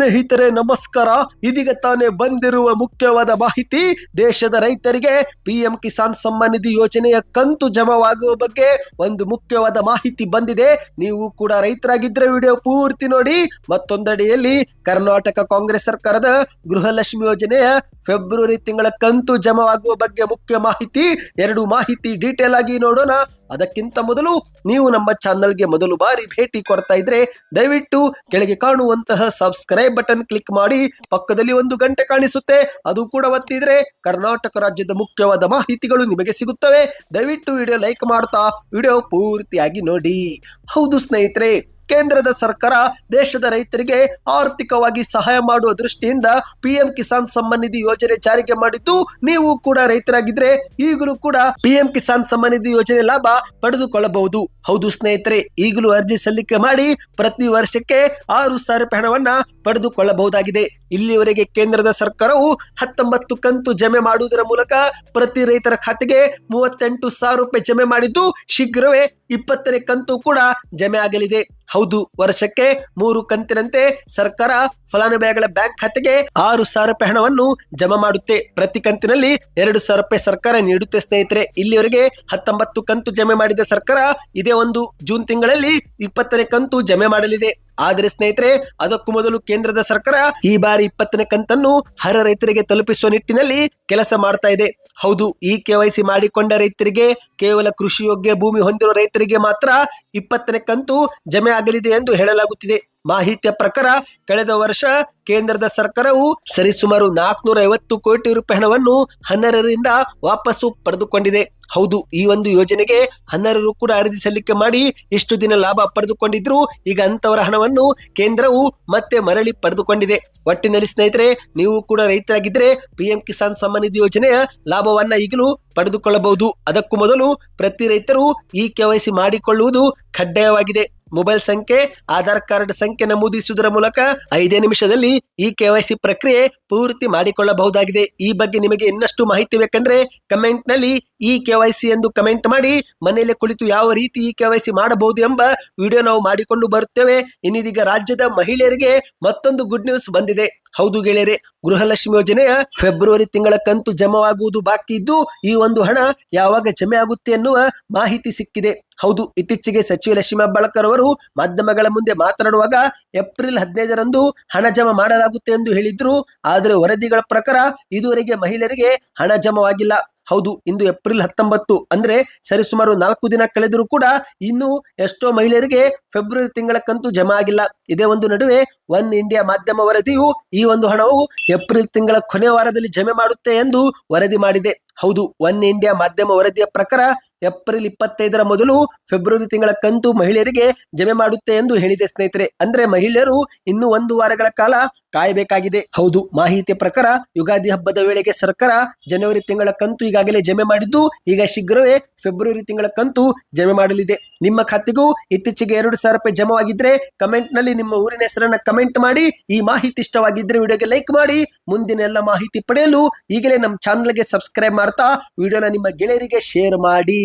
ಸ್ನೇಹಿತರೆ, ನಮಸ್ಕಾರ. ಇದೀಗ ತಾನೇ ಬಂದಿರುವ ಮುಖ್ಯವಾದ ಮಾಹಿತಿ, ದೇಶದ ರೈತರಿಗೆ ಪಿಎಂ ಕಿಸಾನ್ ಸಮ್ಮಾನ್ ನಿಧಿ ಯೋಜನೆಯ ಕಂತು ಜಮವಾಗುವ ಬಗ್ಗೆ ಒಂದು ಮುಖ್ಯವಾದ ಮಾಹಿತಿ ಬಂದಿದೆ. ನೀವು ಕೂಡ ರೈತರಾಗಿದ್ರೆ ವಿಡಿಯೋ ಪೂರ್ತಿ ನೋಡಿ. ಮತ್ತೊಂದೆಡೆಯಲ್ಲಿ ಕರ್ನಾಟಕ ಕಾಂಗ್ರೆಸ್ ಸರ್ಕಾರದ ಗೃಹಲಕ್ಷ್ಮಿ ಯೋಜನೆಯ ಫೆಬ್ರವರಿ ತಿಂಗಳ ಕಂತು ಜಮವಾಗುವ ಬಗ್ಗೆ ಮುಖ್ಯ ಮಾಹಿತಿ. ಎರಡು ಮಾಹಿತಿ ಡೀಟೇಲ್ ಆಗಿ ನೋಡೋಣ. ಅದಕ್ಕಿಂತ ಮೊದಲು ನೀವು ನಮ್ಮ ಚಾನಲ್ಗೆ ಮೊದಲು ಬಾರಿ ಭೇಟಿ ಕೊಡ್ತಾ ಇದ್ರೆ ದಯವಿಟ್ಟು ಕೆಳಗೆ ಕಾಣುವಂತಹ ಸಬ್ಸ್ಕ್ರೈಬ್ ಬಟನ್ ಕ್ಲಿಕ್ ಮಾಡಿ ಪಕ್ಕದಲ್ಲಿ ಒಂದು ಗಂಟೆ ಕಾಣಿಸುತ್ತೆ. ಅದು ಕೂಡ ಒತ್ತಿದ್ರೆ ಕರ್ನಾಟಕ ರಾಜ್ಯದ ಮುಖ್ಯವಾದ ಮಾಹಿತಿಗಳು ನಿಮಗೆ ಸಿಗುತ್ತವೆ. ದಯವಿಟ್ಟು ವಿಡಿಯೋ ಲೈಕ್ ಮಾಡ್ತಾ ವಿಡಿಯೋ ಪೂರ್ತಿಯಾಗಿ ನೋಡಿ. ಹೌದು ಸ್ನೇಹಿತರೆ ಕೇಂದ್ರದ ಸರ್ಕಾರ ದೇಶದ ರೈತರಿಗೆ ಆರ್ಥಿಕವಾಗಿ ಸಹಾಯ ಮಾಡುವ ದೃಷ್ಟಿಯಿಂದ ಪಿಎಂ ಕಿಸಾನ್ ಸಮ್ಮಾನ್ ನಿಧಿ ಯೋಜನೆ ಜಾರಿಗೆ ಮಾಡಿದ್ದು, ನೀವು ಕೂಡ ರೈತರಾಗಿದ್ರೆ ಈಗಲೂ ಕೂಡ ಪಿಎಂ ಕಿಸಾನ್ ಸಮ್ಮಾನ್ ನಿಧಿ ಯೋಜನೆ ಲಾಭ ಪಡೆದುಕೊಳ್ಳಬಹುದು. ಹೌದು ಸ್ನೇಹಿತರೆ, ಈಗಲೂ ಅರ್ಜಿ ಸಲ್ಲಿಕೆ ಮಾಡಿ ಪ್ರತಿ ವರ್ಷಕ್ಕೆ ಆರು ಸಾವಿರ ರೂಪಾಯಿ ಹಣವನ್ನ ಪಡೆದುಕೊಳ್ಳಬಹುದಾಗಿದೆ. ಇಲ್ಲಿವರೆಗೆ ಕೇಂದ್ರದ ಸರ್ಕಾರವು ಹತ್ತೊಂಬತ್ತು ಕಂತು ಜಮೆ ಮಾಡುವುದರ ಮೂಲಕ ಪ್ರತಿ ರೈತರ ಖಾತೆಗೆ ಮೂವತ್ತೆಂಟು ಸಾವಿರ ರೂಪಾಯಿ ಜಮೆ ಮಾಡಿದ್ದು, ಶೀಘ್ರವೇ ಇಪ್ಪತ್ತನೇ ಕಂತು ಕೂಡ ಜಮೆ ಆಗಲಿದೆ. ಹೌದು, ವರ್ಷಕ್ಕೆ ಮೂರು ಕಂತಿನಂತೆ ಸರ್ಕಾರ ಫಲಾನುಭವಿಗಳ ಬ್ಯಾಂಕ್ ಖಾತೆಗೆ ಆರು ಸಾವಿರ ರೂಪಾಯಿ ಹಣವನ್ನು ಜಮಾ ಮಾಡುತ್ತೆ. ಪ್ರತಿ ಕಂತಿನಲ್ಲಿ ಎರಡು ಸಾವಿರ ರೂಪಾಯಿ ಸರ್ಕಾರ ನೀಡುತ್ತೆ ಸ್ನೇಹಿತರೆ. ಇಲ್ಲಿವರೆಗೆ ಹತ್ತೊಂಬತ್ತು ಕಂತು ಜಮೆ ಮಾಡಿದ ಸರ್ಕಾರ ಇದೇ ಒಂದು ಜೂನ್ ತಿಂಗಳಲ್ಲಿ ಇಪ್ಪತ್ತನೇ ಕಂತು ಜಮೆ ಮಾಡಲಿದೆ. ಆದರೆ ಸ್ನೇಹಿತರೆ, ಅದಕ್ಕೂ ಮೊದಲು ಕೇಂದ್ರದ ಸರ್ಕಾರ ಈ ಬಾರಿ ಇಪ್ಪತ್ತನೇ ಕಂತನ್ನು ಹರ ರೈತರಿಗೆ ತಲುಪಿಸುವ ನಿಟ್ಟಿನಲ್ಲಿ ಕೆಲಸ ಮಾಡ್ತಾ ಇದೆ. ಹೌದು, ಈ ಕೆವೈಸಿ ಮಾಡಿಕೊಂಡ ರೈತರಿಗೆ, ಕೇವಲ ಕೃಷಿ ಯೋಗ್ಯ ಭೂಮಿ ಹೊಂದಿರುವ ರೈತರಿಗೆ ಮಾತ್ರ ಇಪ್ಪತ್ತನೇ ಕಂತು ಜಮೆ ಆಗಲಿದೆ ಎಂದು ಹೇಳಲಾಗುತ್ತಿದೆ. ಮಾಹಿತಿಯ ಪ್ರಕಾರ, ಕಳೆದ ವರ್ಷ ಕೇಂದ್ರದ ಸರ್ಕಾರವು ಸರಿಸುಮಾರು ನಾಲ್ಕುನೂರ ಐವತ್ತು ಕೋಟಿ ರೂಪಾಯಿ ಹಣವನ್ನು ಹನ್ನೆರಡರಿಂದ ವಾಪಸ್ಸು ಪಡೆದುಕೊಂಡಿದೆ. ಹೌದು, ಈ ಒಂದು ಯೋಜನೆಗೆ ಹನ್ನೆರಡು ಕೂಡ ಅರ್ಜಿ ಸಲ್ಲಿಕೆ ಮಾಡಿ ಇಷ್ಟು ದಿನ ಲಾಭ ಪಡೆದುಕೊಂಡಿದ್ರು. ಈಗ ಅಂತವರ ಹಣವನ್ನು ಕೇಂದ್ರವು ಮತ್ತೆ ಮರಳಿ ಪಡೆದುಕೊಂಡಿದೆ. ಒಟ್ಟಿನಲ್ಲಿ ಸ್ನೇಹಿತರೆ, ನೀವು ಕೂಡ ರೈತರಾಗಿದ್ರೆ ಪಿಎಂ ಕಿಸಾನ್ ಸಮ್ಮಾನ್ ನಿಧಿ ಯೋಜನೆಯ ಲಾಭವನ್ನ ಈಗಲೂ ಪಡೆದುಕೊಳ್ಳಬಹುದು. ಅದಕ್ಕೂ ಮೊದಲು ಪ್ರತಿ ರೈತರು ಈ ಕೆವೈಸಿ ಮಾಡಿಕೊಳ್ಳುವುದು ಕಡ್ಡಾಯವಾಗಿದೆ. ಮೊಬೈಲ್ ಸಂಖ್ಯೆ, ಆಧಾರ್ ಕಾರ್ಡ್ ಸಂಖ್ಯೆ ನಮೂದಿಸುವುದರ ಮೂಲಕ ಐದೇ ನಿಮಿಷದಲ್ಲಿ ಈ ಕೆವೈಸಿ ಪ್ರಕ್ರಿಯೆ ಪೂರ್ತಿ ಮಾಡಿಕೊಳ್ಳಬಹುದಾಗಿದೆ. ಈ ಬಗ್ಗೆ ನಿಮಗೆ ಇನ್ನಷ್ಟು ಮಾಹಿತಿ ಬೇಕಂದ್ರೆ ಕಮೆಂಟ್ನಲ್ಲಿ ಈ ಕೆವೈಸಿ ಎಂದು ಕಮೆಂಟ್ ಮಾಡಿ, ಮನೆಯಲ್ಲೇ ಕುಳಿತು ಯಾವ ರೀತಿ ಈ ಕೆವೈಸಿ ಮಾಡಬಹುದು ಎಂಬ ವಿಡಿಯೋ ನಾವು ಮಾಡಿಕೊಂಡು ಬರುತ್ತೇವೆ. ಇನ್ನಿದೀಗ ರಾಜ್ಯದ ಮಹಿಳೆಯರಿಗೆ ಮತ್ತೊಂದು ಗುಡ್ ನ್ಯೂಸ್ ಬಂದಿದೆ. ಹೌದು ಗೆಳೆಯರೆ, ಗೃಹಲಕ್ಷ್ಮಿ ಯೋಜನೆಯ ಫೆಬ್ರವರಿ ತಿಂಗಳ ಕಂತು ಜಮಾವಾಗುವುದು ಬಾಕಿ ಇದ್ದು, ಈ ಒಂದು ಹಣ ಯಾವಾಗ ಜಮೆ ಆಗುತ್ತೆ ಎನ್ನುವ ಮಾಹಿತಿ ಸಿಕ್ಕಿದೆ. ಹೌದು, ಇತ್ತೀಚೆಗೆ ಸಚಿವ ಲಕ್ಷ್ಮೀ ಹೆಬ್ಬಾಳ್ಕರ್ ಅವರು ಮಾಧ್ಯಮಗಳ ಮುಂದೆ ಮಾತನಾಡುವಾಗ ಏಪ್ರಿಲ್ ಹದಿನೈದರಂದು ಹಣ ಜಮಾ ಮಾಡಲಾಗುತ್ತೆ ಎಂದು ಹೇಳಿದ್ರು. ಆದರೆ ವರದಿಗಳ ಪ್ರಕಾರ ಇದುವರೆಗೆ ಮಹಿಳೆಯರಿಗೆ ಹಣ ಜಮಾವಾಗಿಲ್ಲ. ಹೌದು, ಇಂದು ಏಪ್ರಿಲ್ ಹತ್ತೊಂಬತ್ತು. ಅಂದ್ರೆ ಸರಿಸುಮಾರು ನಾಲ್ಕು ದಿನ ಕಳೆದರೂ ಕೂಡ ಇನ್ನೂ ಎಷ್ಟೋ ಮಹಿಳೆಯರಿಗೆ ಫೆಬ್ರವರಿ ತಿಂಗಳ ಕಂತು ಜಮಾ ಆಗಿಲ್ಲ. ಇದೇ ಒಂದು ನಡುವೆ ಒನ್ ಇಂಡಿಯಾ ಮಾಧ್ಯಮ ವರದಿಯು ಈ ಒಂದು ಹಣವು ಏಪ್ರಿಲ್ ತಿಂಗಳ ಕೊನೆ ವಾರದಲ್ಲಿ ಜಮೆ ಮಾಡುತ್ತೆ ಎಂದು ವರದಿ ಮಾಡಿದೆ. ಹೌದು, ಒನ್ ಇಂಡಿಯಾ ಮಾಧ್ಯಮ ವರದಿಯ ಪ್ರಕಾರ ಏಪ್ರಿಲ್ ಇಪ್ಪತ್ತೈದರ ಮೊದಲು ಫೆಬ್ರವರಿ ತಿಂಗಳ ಕಂತು ಮಹಿಳೆಯರಿಗೆ ಜಮೆ ಮಾಡುತ್ತೆ ಎಂದು ಹೇಳಿದೆ ಸ್ನೇಹಿತರೆ. ಅಂದ್ರೆ ಮಹಿಳೆಯರು ಇನ್ನು ಒಂದು ವಾರಗಳ ಕಾಲ ಕಾಯಬೇಕಾಗಿದೆ. ಹೌದು ಮಾಹಿತಿಯ ಪ್ರಕಾರ ಯುಗಾದಿ ಹಬ್ಬದ ವೇಳೆಗೆ ಸರ್ಕಾರ ಜನವರಿ ತಿಂಗಳ ಕಂತು ಈಗಾಗಲೇ ಜಮೆ ಮಾಡಿದ್ದು, ಈಗ ಶೀಘ್ರವೇ ಫೆಬ್ರವರಿ ತಿಂಗಳ ಕಂತು ಜಮೆ ಮಾಡಲಿದೆ. ನಿಮ್ಮ ಖಾತೆಗೂ ಇತ್ತೀಚೆಗೆ ಎರಡು ಸಾವಿರ ರೂಪಾಯಿ ಜಮವಾಗಿದ್ರೆ ಕಮೆಂಟ್ನಲ್ಲಿ ನಿಮ್ಮ ಊರಿನ ಹೆಸರನ್ನ ಕಮೆಂಟ್ ಮಾಡಿ, ಈ ಮಾಹಿತಿ ಇಷ್ಟವಾಗಿದ್ರೆ ವಿಡಿಯೋಗೆ ಲೈಕ್ ಮಾಡಿ, ಮುಂದಿನ ಎಲ್ಲ ಮಾಹಿತಿ ಪಡೆಯಲು ಈಗಲೇ ನಮ್ಮ ಚಾನಲ್ಗೆ ಸಬ್ಸ್ಕ್ರೈಬ್ ಮಾಡ್ತಾ, ವಿಡಿಯೋನ ನಿಮ್ಮ ಗೆಳೆಯರಿಗೆ ಶೇರ್ ಮಾಡಿ.